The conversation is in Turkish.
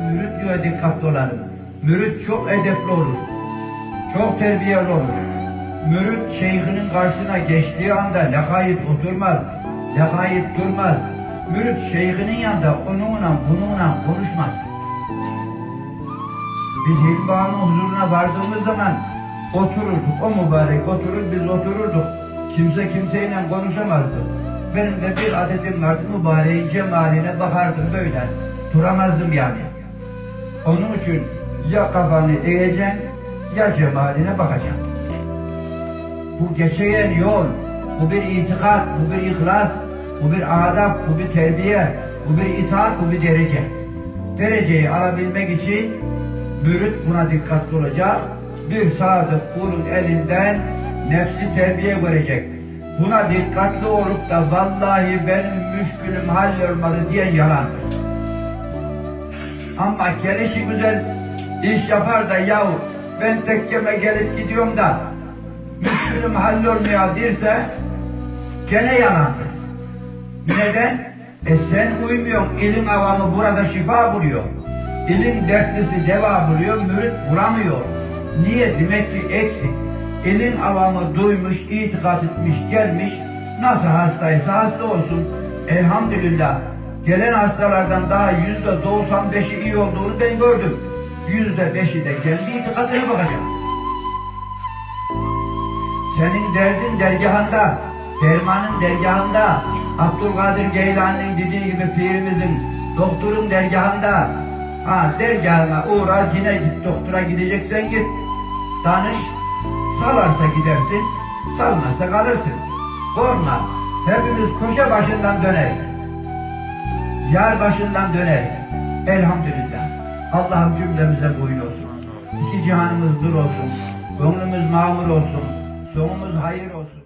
mürit diyor dikkatli olalım. Mürit çok edepli olur. Çok terbiyeli olur. Mürit şeyhinin karşısına geçtiği anda lekayet oturmaz. Lekayet durmaz. Mürit şeyhinin yanında onunla bununla konuşmaz. Biz Hilba'nın huzuruna vardığımız zaman otururduk. O mübarek oturur, biz otururduk. Kimse kimseyle konuşamazdı. Benim de bir adetim vardı, mübareğin cemaline bakardım böyle. Duramazdım yani. Onun için ya kafanı eğeceksin, ya cemaline bakacaksın. Bu geçeyen yol, bu bir itikat, bu bir ihlas, bu bir adab, bu bir terbiye, bu bir itaat, bu bir derece. Dereceyi alabilmek için mürit buna dikkatli olacak. Bir sadık kulun elinden nefsi terbiye görecek. Buna dikkatli olup da vallahi benim müşkülüm hallolmadı diye yalandır. Ama gelişi güzel iş yapar da yahu ben tekkeme gelip gidiyorum da müşkülüm hallolmuyor derse gene yalandır. Neden? E sen uymuyorsun. İlim avamı burada şifa buluyor. İlim dertlisi deva buluyor, mürit bulamıyor. Niye? Demek ki eksik. İlim avamı duymuş, itikat etmiş, gelmiş. Nasıl hastaysa hasta olsun. Elhamdülillah. Gelen hastalardan daha yüzde doksan beşi iyi olduğunu ben gördüm. Yüzde beşi de kendi itikadına bakacak. Senin derdin dergahında, dermanın dergahında, Abdülkadir Geylani'nin dediği gibi pirimizin, doktorun dergahında, ha dergahına uğra yine git doktora gideceksen git, danış, salarsa gidersin, salmazsa kalırsın. Korkma, hepimiz koşa başından döner. Yar başından döner. Elhamdülillah. Allah'ım cümlemize boyun olsun. İki cihanımız nur olsun. Gönlümüz mamur olsun. Sonumuz hayır olsun.